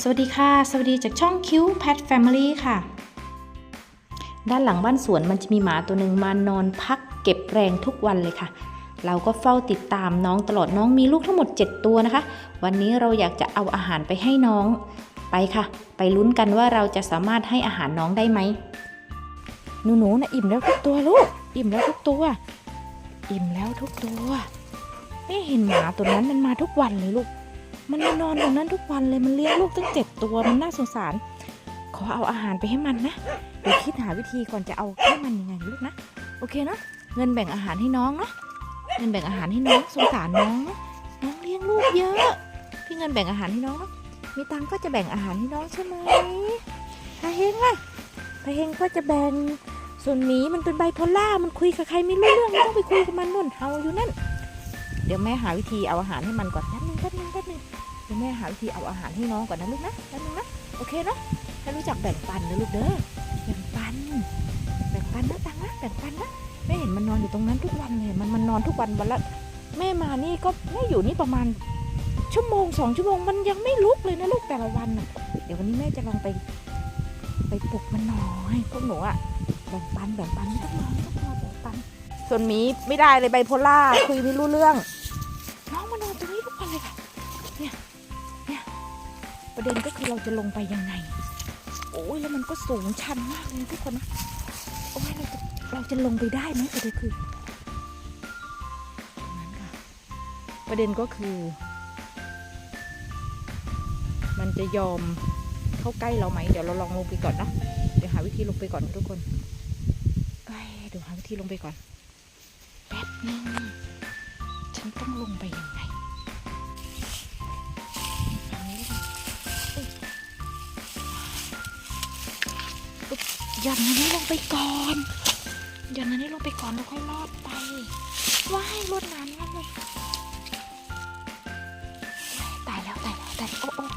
สวัสดีค่ะ สวัสดีจากช่องคิว Pet Family ค่ะ ด้านหลังบ้านสวนมันจะมีหมาตัวหนึ่งมานอนพักเก็บแรงทุกวันเลยค่ะ เราก็เฝ้าติดตามน้องตลอดน้องมีลูกทั้งหมด 7 ตัวนะคะ วันนี้เราอยากจะเอาอาหารไปให้น้องไปค่ะ ไปลุ้นกันว่าเราจะสามารถให้อาหารน้องได้ไหมหนูหนูๆนะอิ่มแล้วทุกตัวลูกอิ่มแล้วทุกตัว อิ่มแล้วทุกตัว ไม่เห็นหมาตัวนั้นมันมาทุกวันเลยลูก มันมานอนตรงนั้นทุกวันเลยมันเลี้ยงลูกตั้งเจ็ดตัวมันน่าสงสาร ขอเอาอาหารไปให้มันนะเดี๋ยวคิดหาวิธีก่อนจะเอาให้มันยังไงลูกนะโอเคเนอะเงินแบ่งอาหารให้น้องเนาะเงินแบ่งอาหารให้น้องสงสารน้องเนอะน้องเลี้ยงลูกเยอะพี่เงินแบ่งอาหารให้น้องเนาะมีตังก็จะแบ่งอาหารให้น้องใช่ไหมพาเฮงล่ะพาเฮงก็จะแบ่งส่วนหมีมันเป็นไบโพล่ามันคุยกับใครไม่รู้เรื่องไม่ต้องไปคุยกับมันนู่นเฮาอยู่นั่น เดี๋ยวแม่หาวิธีเอาอาหารให้มันก่อนนึงแป๊บนึงแป๊บ แม่หาวิธีเอาอาหารให้น้องก่อนนะลูกนะแป๊บนึงนะโอเคเนาะให้รู้จักแบ่งปันนะลูกเด้อแบ่งปัน แบ่งปันนะตังนะแบ่งปันนะแม่เห็นมันนอนอยู่ตรงนั้นทุกวันเลยมันมันนอนทุกวันวันละแม่มานี่ก็แม่อยู่นี่ประมาณชั่วโมงสองชั่วโมงมันยังไม่ลุกเลยนะลูกแต่ละวันน่ะเดี๋ยววันนี้แม่จะลองไป ไปปลุกมันหน่อยพวกหนูอะแบ่งปันแบ่งปันไม่ต้องรอไม่ต้องรอแบ่งปัน ส่วนหมีไม่ได้เลยไบโพล่าคุยไม่รู้เรื่อง ประเด็นก็คือเราจะลงไปยังไง โอ้ยแล้วมันก็สูงชันมากเลยทุกคนนะโอ้ยเราจะเราจะลงไปได้ไหมประเด็นคือนั้นค่ะประเด็นก็คือ มันจะยอมเข้าใกล้เราไหมเดี๋ยวเราลองลงไปก่อนเนาะเดี๋ยวหาวิธีลงไปก่อนทุกคนเอ้ยเดี๋ยวหาวิธีลงไปก่อนแป๊บนึงฉันต้องลงไปยังไง หย่อนอันนี้ลงไปก่อนหย่อนอันนี้ลงไปก่อนแล้วค่อยลอดไปว้ายลวดน้ำนั่นเลยตายแล้วตายแล้วตายแล้วโ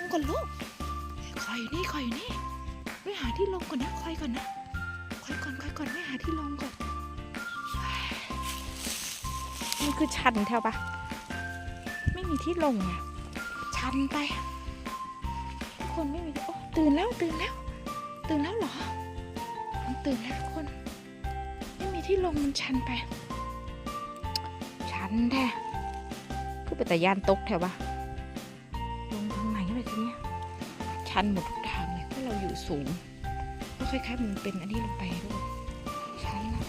งก่อนลูกคอยอยู่นี่คอยอยู่นี่แม่หาที่ลงก่อนนะคอยก่อนนะคอยก่อนคอยก่อนแม่หาที่ลงก่อนนี่คือชันแถวปะไม่มีที่ลงอะชันไปทุกคนไม่มีที่โอ้ตื่นแล้วตื่นแล้ว ตื่นแล้วเหรอมันตื่นแล้วทุกคน ไม่มีที่ลงมันชันไป ชันแท้คือเป็นแต่ยานตกแถววะ ชันหมดทุกทางเลยเพราะเราอยู่สูงก็คล้ายๆมันเป็นอันนี้ลงไปด้วยชันนะ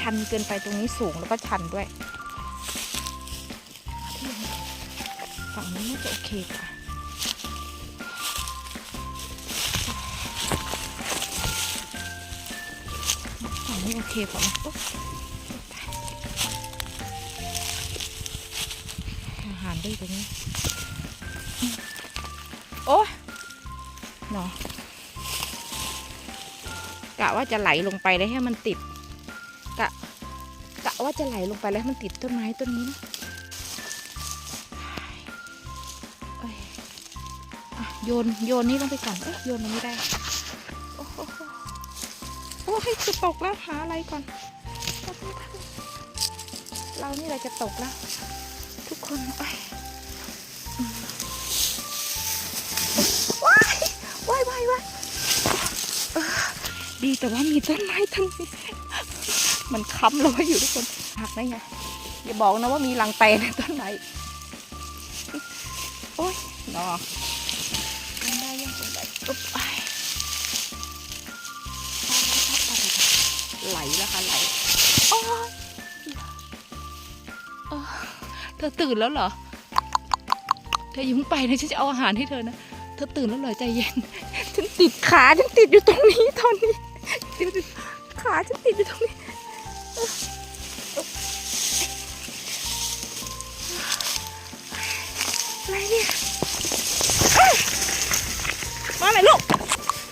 ชันเกินไปตรงนี้สูงแล้วก็ชันด้วยฝั่งนี้น่าจะโอเคกว่า นี่โอเคกว่าหมโอ๊ะอาหารด้วยตรงนี้ โอ้ยเนาะกะว่าจะไหลลงไปแล้วให้มันติดกะกะว่าจะไหลลงไปแล้วให้มันติดต้นไม้ต้นนี้นะโยนโยนนี่ลงไปก่อนเอ้ยโยนมันไม่ได้ อ้ให้จะตกแล้วหาอะไรก่อน เรานี่แหละจะตกแล้ว ทุกคนว้ายว้ายว้ายว้ายดีแต่ว่ามีต้นไม้ต้นนี้มันค้ำเราไว้อยู่ทุกคนหักได้ไงอย่าบอกนะว่ามีรังแตนในต้นไม้โอ้ยนอ ธอตื่นแล้วเหรอ เธอยิ้มงไปนะฉันจะเอาอาหารให้เธอนะ เธอตื่นแล้วเหรอใจเย็น ฉันติดขาฉันติดอยู่ตรงนี้ตอนนี้เดี๋ยวๆขาฉันติดอยู่ตรงนี้ อะไรเนี่ยไหนลูก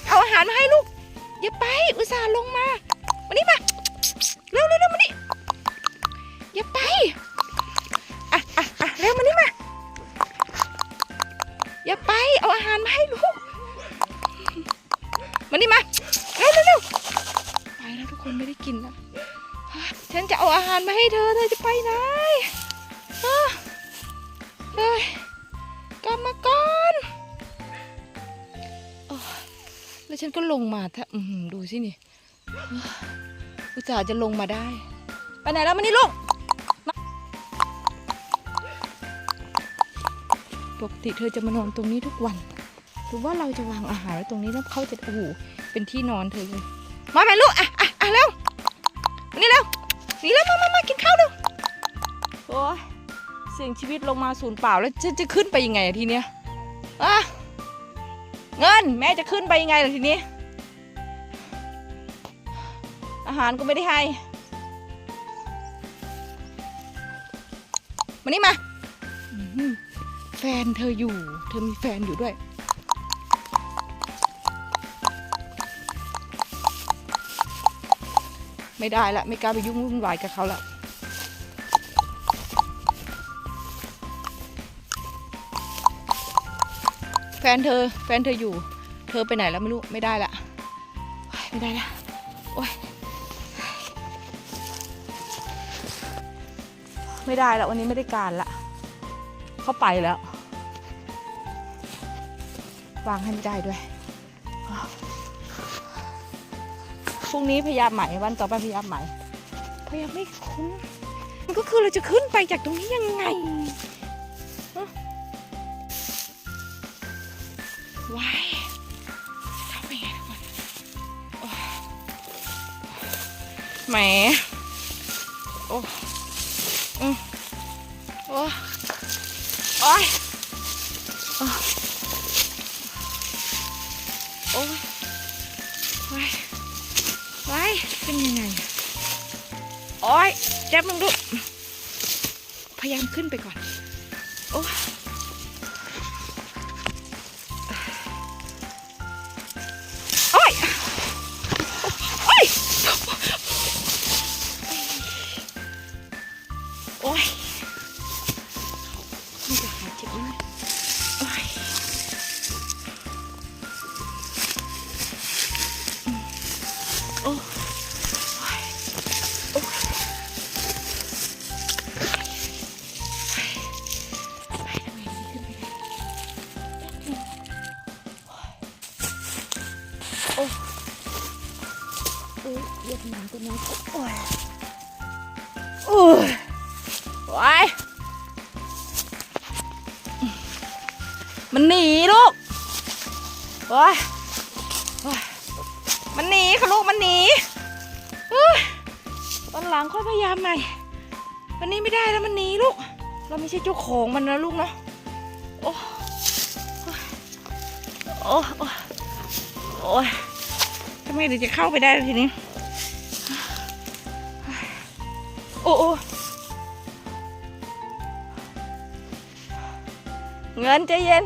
เอาอาหารมาให้ลูก อย่าไปอุตส่าห์ลงมามานี่มา เร็วเร็วเร็วมานี่อย่าไป อย่าไป เอาอาหารมาให้ลูก มานี่มา เร็วเร็วไปแล้วทุกคนไม่ได้กินแล้วฉันจะเอาอาหารมาให้เธอ เธอจะไปไหนเฮ้ยกลับมาก่อนอแล้วฉันก็ลงมาถ้าดูสินี่ อุตส่าห์จะลงมาได้ ไปไหนแล้วมานี่ลูก ปกติเธอจะมานอนตรงนี้ทุกวันหรือว่าเราจะวางอาหารไว้ตรงนี้แล้วเขาจะโอ้โหเป็นที่นอนเธอเลยมาไปลูกอะอะอะเร็วนี่เร็วนี่แล้วมามามากินข้าวเร็วโอ้ยเสี่ยงชีวิตลงมาศูนย์เปล่าแล้วจะจะขึ้นไปยังไงทีเนี้ยอะเงินแม่จะขึ้นไปยังไงล่ะทีนี้ อาหารก็ไม่ได้ให้มานี่มาอื แฟนเธออยู่ เธอมีแฟนอยู่ด้วย ไม่ได้ละ ไม่กล้าไปยุ่งวุ่นวายกับเขาละแฟนเธอ แฟนเธออยู่ เธอไปไหนแล้วไม่รู้ ไม่ได้ละ ไม่ได้ละ โอ้ยไม่ได้ละวันนี้ไม่ได้การละ เขาไปแล้ว วางให้ไม่ได้ด้วยพรุ่งนี้พยายามใหม่วันต่อไปพยายามใหม่พยายามไม่คุ้มมันก็คือเราจะขึ้นไปจากตรงนี้ยังไงว้ายทำไปไงทุกคนแหม เป็นยังไง โอ้ยจ๊บมึงดู พยายามขึ้นไปก่อน โอ้โอ้ยโอ้ยโอ้ยนี่จะหาเจ็บมาก โอ้ยโอ้ยเหยียบหนังตัวน้อยโอ้ยโอ้ยโอ้ยมันหนีลูกโอ้ยโอ้ยมันหนีค่ะลูกมันหนีตอนหลังค่อยพยายามใหม่ วันนี้ไม่ได้แล้วมันหนีลูก เราไม่ใช่เจ้าของมันนะลูกเนาะ โอ้ โอ้โอ้ โอ้ยทำไมถึงจะเข้าไปได้ทีนี้ โอ้โอ้เงินใจเย็น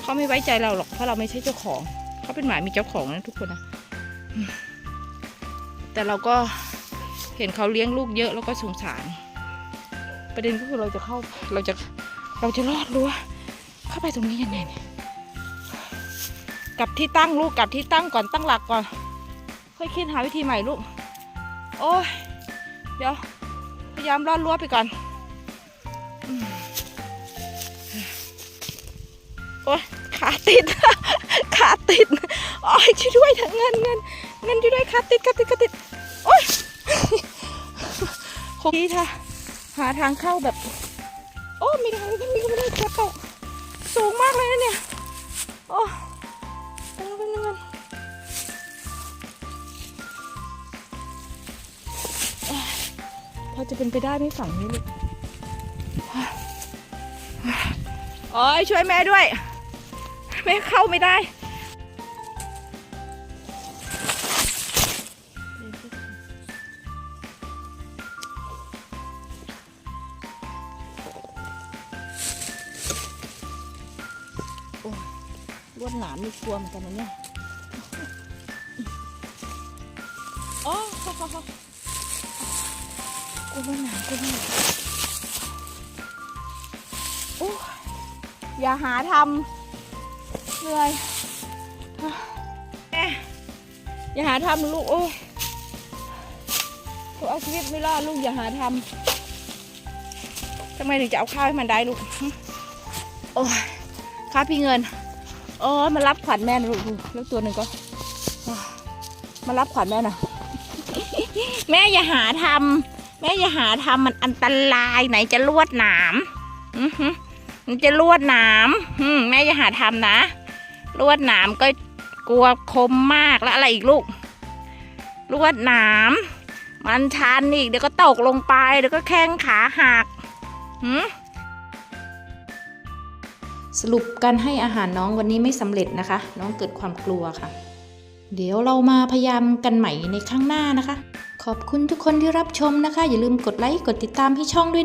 เขาไม่ไว้ใจเราหรอก เพราะเราไม่ใช่เจ้าของ เขาเป็นหมามีเจ้าของนะทุกคนนะ แต่เราก็เห็นเขาเลี้ยงลูกเยอะแล้วก็สงสาร ประเด็นก็คือเราจะเข้า เราจะ เราจะรอดรั้วเข้าไปตรงนี้ยังไงเนี่ย กับที่ตั้งลูกกับที่ตั้งก่อนตั้งหลักก่อน ค่อยคิดหาวิธีใหม่ลูก โอ้ยเดี๋ยวพยายามรอดรั้วไปก่อนโอ้ยขาติด ขาติดโอ้ยช่วยด้วยเถอะเงินเงินเงินช่วยด้วยขาติดขาติดขาติดโอ้ยคงดีค่ะหาทางเข้าแบบ โอ้ม่ได้ไม่ได้ไม่ได้จะตกสูงมากเลยนะเนี่ย โอ้ พอจะเป็นไปได้ไหมฝั่งนี้ลูกโอ้ยช่วยแม่ด้วย แม่เข้าไม่ได้ หนามนี่กลัวเหมือนกันนะเนี่ยโอ้กลัวหนามกลัวหนามโอ้อย่าหาทำเหนื่อยเอ๊ะอย่าหาทำลูกโอ้ยเอาชีวิตไม่รอดลูกอย่าหาทำทำไมถึงจะเอาข้าวให้มันได้ลูกโอ้ยข้าพี่เงิน โอ้มารับขวัญแม่นะลูกดูแล้วตัวหนึ่งก็ มารับขวัญแม่นะแม่อย่าหาทำแม่อย่าหาทำมันอันตรายไหนจะลวดหนามอือมันจะลวดหนามอืมแม่อย่าหาทำนะลวดหนามก็กลัวคมมากแล้วอะไรอีกลูกลวดหนามมันชันอีกเดี๋ยวก็ตกลงไปเดี๋ยวก็แข้งขาหักหืม สรุปการให้อาหารน้องวันนี้ไม่สำเร็จนะคะ น้องเกิดความกลัวค่ะ เดี๋ยวเรามาพยายามกันใหม่ในข้างหน้านะคะ ขอบคุณทุกคนที่รับชมนะคะ อย่าลืมกดไลค์กดติดตามให้ช่องด้วยนะ